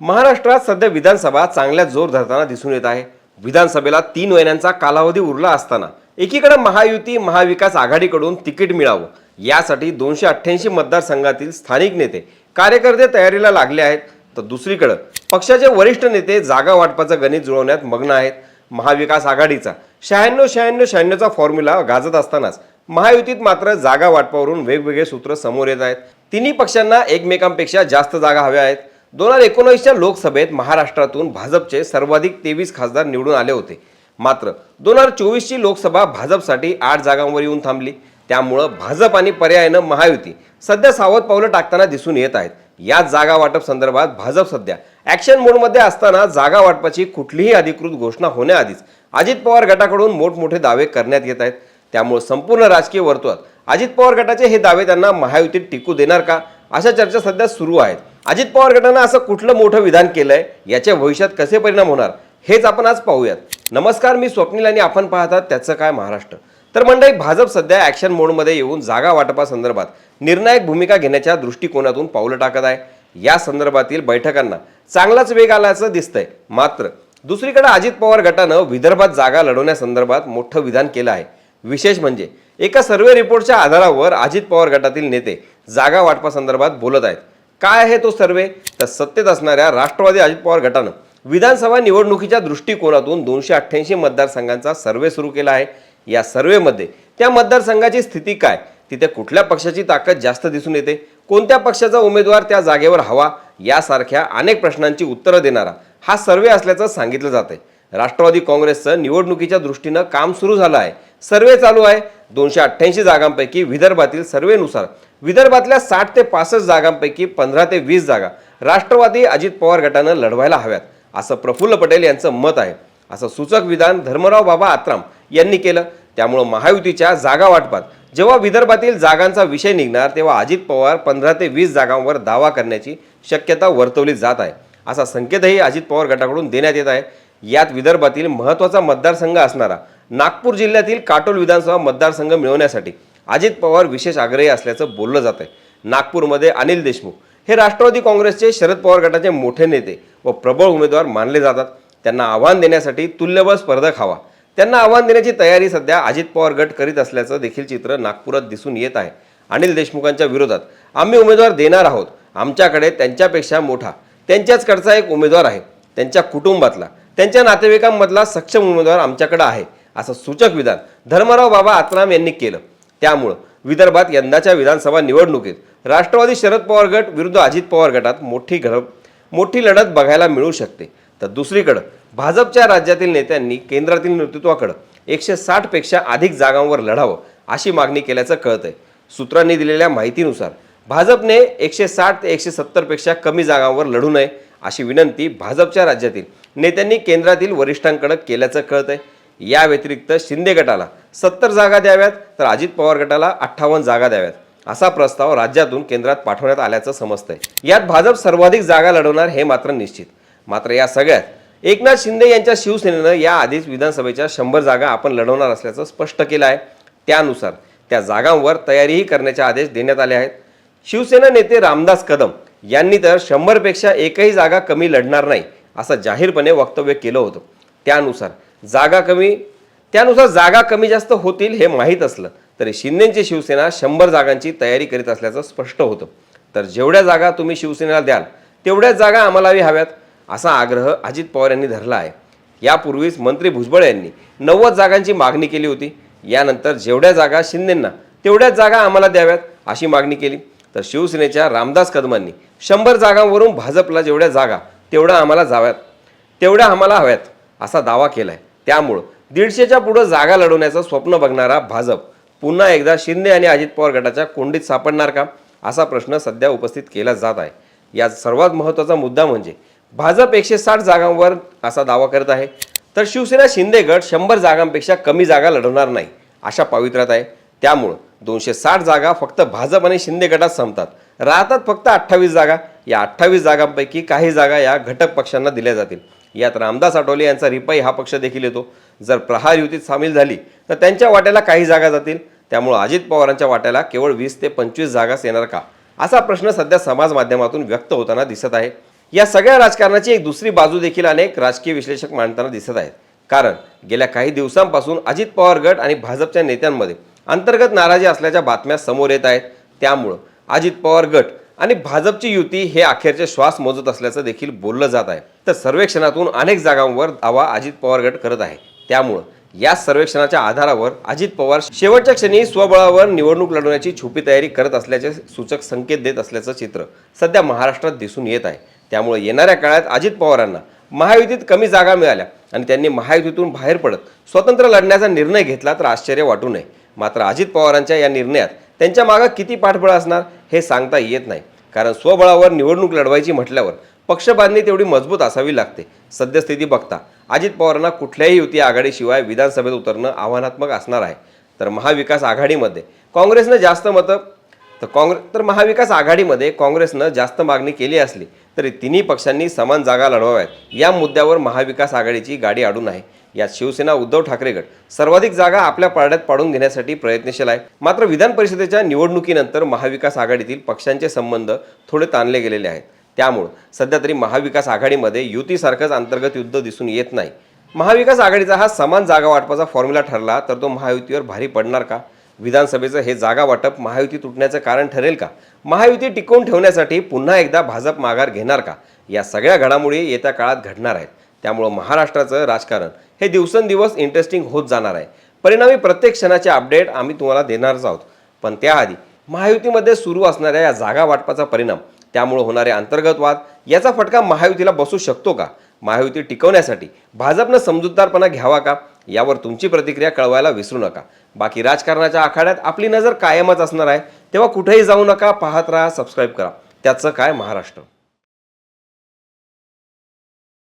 महाराष्ट्रात सध्या विधानसभा चांगल्या जोर धरताना दिसून येत आहे. विधानसभेला तीन महिन्यांचा कालावधी उरला असताना एकीकडे महायुती महाविकास आघाडीकडून तिकीट मिळावं. यासाठी दोनशे अठ्ठ्याऐंशी मतदारसंघातील स्थानिक नेते कार्यकर्ते तयारीला लागले आहेत. तर दुसरीकडे पक्षाचे वरिष्ठ नेते जागा वाटपाचं गणित जुळवण्यात मग्न आहेत. महाविकास आघाडीचा शहाण्णव शहाण्णव शहाण्णवचा फॉर्म्युला गाजत असतानाच महायुतीत मात्र जागा वाटपावरून वेगवेगळे सूत्र समोर येत आहेत. तिन्ही पक्षांना एकमेकांपेक्षा जास्त जागा हव्या आहेत. दोन हजार एकोणीसच्या लोकसभेत महाराष्ट्रातून भाजपचे सर्वाधिक तेवीस खासदार निवडून आले होते. मात्र दोन हजार चोवीसची लोकसभा भाजपसाठी आठ जागांवर येऊन थांबली. त्यामुळं भाजप आणि पर्यायानं महायुती सध्या सावध पावलं टाकताना दिसून येत आहेत. याच जागा वाटप संदर्भात भाजप सध्या ॲक्शन मोडमध्ये असताना जागा वाटपाची कुठलीही अधिकृत घोषणा होण्याआधीच अजित पवार गटाकडून मोठमोठे दावे करण्यात येत आहेत. त्यामुळे संपूर्ण राजकीय वर्तुळात अजित पवार गटाचे हे दावे त्यांना महायुतीत टिकू देणार का? अशा चर्चा सध्या सुरू आहेत. अजित पवार गटानं असं कुठलं मोठं विधान केलंय? याच्या भविष्यात कसे परिणाम होणार? हेच आपण आज पाहूयात. नमस्कार मी स्वप्नील आणि आपण पाहतात त्याचं काय महाराष्ट्र. तर मंडळी भाजप सध्या ॲक्शन मोडमध्ये येऊन जागा वाटपासंदर्भात निर्णायक भूमिका घेण्याच्या दृष्टिकोनातून पावलं टाकत आहे. या संदर्भातील बैठकांना चांगलाच वेग आल्याचं दिसतंय. मात्र दुसरीकडे अजित पवार गटानं विदर्भात जागा लढवण्यासंदर्भात मोठं विधान केलं आहे. विशेष म्हणजे एका सर्वे रिपोर्टच्या आधारावर अजित पवार गटातील नेते जागा वाटपासंदर्भात बोलत आहेत. काय आहे तो सर्वे? तर सत्तेत असणाऱ्या राष्ट्रवादी अजित पवार गटानं विधानसभा निवडणुकीच्या दृष्टिकोनातून दोनशे अठ्ठ्याऐंशी मतदारसंघांचा सर्वे सुरू केला आहे. या सर्वेमध्ये त्या मतदारसंघाची स्थिती काय? तिथे कुठल्या पक्षाची ताकद जास्त दिसून येते? कोणत्या पक्षाचा उमेदवार त्या जागेवर हवा? यासारख्या अनेक प्रश्नांची उत्तरं देणारा हा सर्वे असल्याचं सांगितलं जाते राष्ट्रवादी काँग्रेसचं निवडणुकीच्या दृष्टीनं काम सुरू झालं आहे. सर्वे चालू आहे. दोनशे अठ्ठ्याऐंशी जागांपैकी विदर्भातील सर्वेनुसार विदर्भातल्या साठ ते पासष्ट जागांपैकी पंधरा ते वीस जागा राष्ट्रवादी अजित पवार गटानं लढवायला हव्यात असं प्रफुल्ल पटेल यांचं मत आहे. असं सूचक विधान धर्मराव बाबा आत्राम यांनी केलं. त्यामुळं महायुतीच्या जागा वाटपात जेव्हा विदर्भातील जागांचा विषय निघणार तेव्हा अजित पवार पंधरा ते वीस जागांवर दावा करण्याची शक्यता वर्तवली जात आहे. असा संकेतही अजित पवार गटाकडून देण्यात येत आहे. यात विदर्भातील महत्त्वाचा मतदारसंघ असणारा नागपूर जिल्ह्यातील काटोल विधानसभा मतदारसंघ मिळवण्यासाठी अजित पवार विशेष आग्रही असल्याचं बोललं जात आहे नागपूरमध्ये अनिल देशमुख हे राष्ट्रवादी काँग्रेसचे शरद पवार गटाचे मोठे नेते व प्रबळ उमेदवार मानले जातात. त्यांना आव्हान देण्यासाठी तुल्यबळ स्पर्धक हवा त्यांना आव्हान देण्याची तयारी सध्या अजित पवार गट करीत असल्याचं देखील चित्र नागपुरात दिसून येत आहे. अनिल देशमुखांच्या विरोधात आम्ही उमेदवार देणार आहोत. आमच्याकडे त्यांच्यापेक्षा मोठा त्यांच्याचकडचा एक उमेदवार आहे. त्यांच्या कुटुंबातला त्यांच्या नातेवाईकांमधला सक्षम उमेदवार आमच्याकडे आहे असं सूचक विधान धर्मराव बाबा आत्राम यांनी केलं. त्यामुळं विदर्भात यंदाच्या विधानसभा निवडणुकीत राष्ट्रवादी शरद पवार गट विरुद्ध अजित पवार गटात मोठी घड मोठी लढत बघायला मिळू शकते. तर दुसरीकडं भाजपच्या राज्यातील नेत्यांनी केंद्रातील नेतृत्वाकडं एकशे साठपेक्षा अधिक जागांवर लढावं अशी मागणी केल्याचं कळतंय. सूत्रांनी दिलेल्या माहितीनुसार भाजपने एकशे साठ ते एकशे सत्तरपेक्षा कमी जागांवर लढू नये अशी विनंती भाजपच्या राज्यातील नेत्यांनी केंद्रातील वरिष्ठांकडे केल्याचं कळतंय. या व्यतिरिक्त शिंदे गटाला सत्तर जागा द्याव्यात तर अजित पवार गटाला अठ्ठावन्न जागा द्याव्यात. असा प्रस्ताव राज्यातून केंद्रात पाठवण्यात आल्याचं समजतंय. यात भाजप सर्वाधिक जागा लढवणार हे मात्र निश्चित. मात्र या सगळ्यात एकनाथ शिंदे यांच्या शिवसेनेनं या आधीच विधानसभेच्या शंभर जागा आपण लढवणार असल्याचं स्पष्ट केलं आहे. त्यानुसार त्या जागांवर तयारीही करण्याचे आदेश देण्यात आले आहेत. शिवसेना नेते रामदास कदम यांनी तर शंभरपेक्षा एकही जागा कमी लढणार नाही असं जाहीरपणे वक्तव्य केलं होतं. त्यानुसार जागा कमी त्यानुसार जागा कमी जास्त होतील हे माहीत असलं तरी शिंदेची शिवसेना शंभर जागांची तयारी करीत असल्याचं स्पष्ट होतं. तर जेवढ्या जागा तुम्ही शिवसेनेला द्याल तेवढ्याच जागा आम्हालाही हव्यात असा आग्रह अजित पवार यांनी धरला आहे. यापूर्वीच मंत्री भुजबळ यांनी नव्वद जागांची मागणी केली होती. यानंतर जेवढ्या जागा शिंदेंना तेवढ्याच जागा आम्हाला द्याव्यात अशी मागणी केली. तर शिवसेनेच्या रामदास कदमांनी शंभर जागांवरून भाजपला जेवढ्या जागा तेवढ्या आम्हाला जाव्यात तेवढ्या आम्हाला हव्यात असा दावा केला आहे त्यामुळं दीडशेच्या पुढं जागा लढवण्याचं स्वप्न बघणारा भाजप पुन्हा एकदा शिंदे आणि अजित पवार गटाच्या कोंडीत सापडणार का? असा प्रश्न सध्या उपस्थित केला जात आहे. यात सर्वात महत्त्वाचा मुद्दा म्हणजे भाजप एकशे साठ जागांवर असा दावा करत आहे. तर शिवसेना शिंदे गट शंभर जागांपेक्षा कमी जागा लढवणार नाही अशा पावित्र्यात आहे. त्यामुळं दोनशे साठ जागा फक्त भाजप आणि शिंदे गटात संपतात. राहतात फक्त अठ्ठावीस जागा. या अठ्ठावीस जागांपैकी काही जागा या घटक पक्षांना दिल्या जातील. यात रामदास आठवले यांचा रिपाई हा पक्ष देखील येतो. जर प्रहार युतीत सामील झाली तर त्यांच्या वाट्याला काही जागा जातील. त्यामुळं अजित पवारांच्या वाट्याला केवळ वीस ते पंचवीस जागाच येणार का? असा प्रश्न सध्या समाज माध्यमातून व्यक्त होताना दिसत आहे. या सगळ्या राजकारणाची एक दुसरी बाजू देखील अनेक राजकीय विश्लेषक मांडताना दिसत आहेत. कारण गेल्या काही दिवसांपासून अजित पवार गट आणि भाजपच्या नेत्यांमध्ये अंतर्गत नाराजी असल्याच्या बातम्या समोर येत आहेत. त्यामुळं अजित पवार गट आणि भाजपची युती हे अखेरचे श्वास मोजत असल्याचं देखील बोललं जात आहे. तर सर्वेक्षणातून अनेक जागांवर दावा अजित पवार गट करत आहे. त्यामुळं या सर्वेक्षणाच्या आधारावर अजित पवार शेवटच्या क्षणी स्वबळावर निवडणूक लढवण्याची छुपी तयारी करत असल्याचे सूचक संकेत देत असल्याचं चित्र सध्या महाराष्ट्रात दिसून येत आहे. त्यामुळे येणाऱ्या काळात अजित पवारांना महायुतीत कमी जागा मिळाल्या आणि त्यांनी महायुतीतून बाहेर पडत स्वतंत्र लढण्याचा निर्णय घेतला तर आश्चर्य वाटू नये. मात्र अजित पवारांच्या या निर्णयात त्यांच्या मागं किती पाठबळ असणार हे सांगता येत नाही. कारण स्वबळावर निवडणूक लढवायची म्हटल्यावर पक्षबांधणी तेवढी मजबूत असावी लागते. सद्यस्थिती बघता. अजित पवारांना कुठल्याही युती आघाडीशिवाय विधानसभेत उतरणं आव्हानात्मक असणार आहे. तर महाविकास आघाडीमध्ये काँग्रेसनं जास्त मतं तर काँग्रेस तर महाविकास आघाडीमध्ये काँग्रेसनं जास्त मागणी केली असली तरी तिन्ही पक्षांनी समान जागा लढवाव्यात. या मुद्द्यावर महाविकास आघाडीची गाडी अडून आहे. यात शिवसेना उद्धव ठाकरे गट सर्वाधिक जागा आपल्या पारड्यात पाडून घेण्यासाठी प्रयत्नशील आहे. मात्र विधान परिषदेच्या निवडणुकीनंतर महाविकास आघाडीतील पक्षांचे संबंध थोडे ताणले गेलेले आहेत. त्यामुळं सध्या तरी महाविकास आघाडीमध्ये युतीसारखंच अंतर्गत युद्ध दिसून येत नाही. महाविकास आघाडीचा हा समान जागा वाटपाचा फॉर्म्युला ठरला तर तो महायुतीवर भारी पडणार का? विधानसभेचं हे जागा वाटप महायुती तुटण्याचं कारण ठरेल का? महायुती टिकवून ठेवण्यासाठी पुन्हा एकदा भाजप माघार घेणार का? या सगळ्या घडामोडी येत्या काळात घडणार आहेत. त्यामुळं महाराष्ट्राचं राजकारण हे दिवसेंदिवस इंटरेस्टिंग होत जाणार आहे. परिणामी प्रत्येक क्षणाचे अपडेट आम्ही तुम्हाला देणारच आहोत. पण त्याआधी महायुतीमध्ये सुरू असणाऱ्या या जागा वाटपाचा परिणाम त्यामुळे होणारे अंतर्गत वाद याचा फटका महायुतीला बसू शकतो का? महायुती टिकवण्यासाठी भाजपनं समजूतदारपणा घ्यावा का? यावर तुमची प्रतिक्रिया कळवायला विसरू नका. बाकी राजकारणाच्या आखाड्यात आपली नजर कायमच असणार आहे. तेव्हा कुठेही जाऊ नका पाहत राहा सबस्क्राईब करा. त्याचं काय महाराष्ट्र?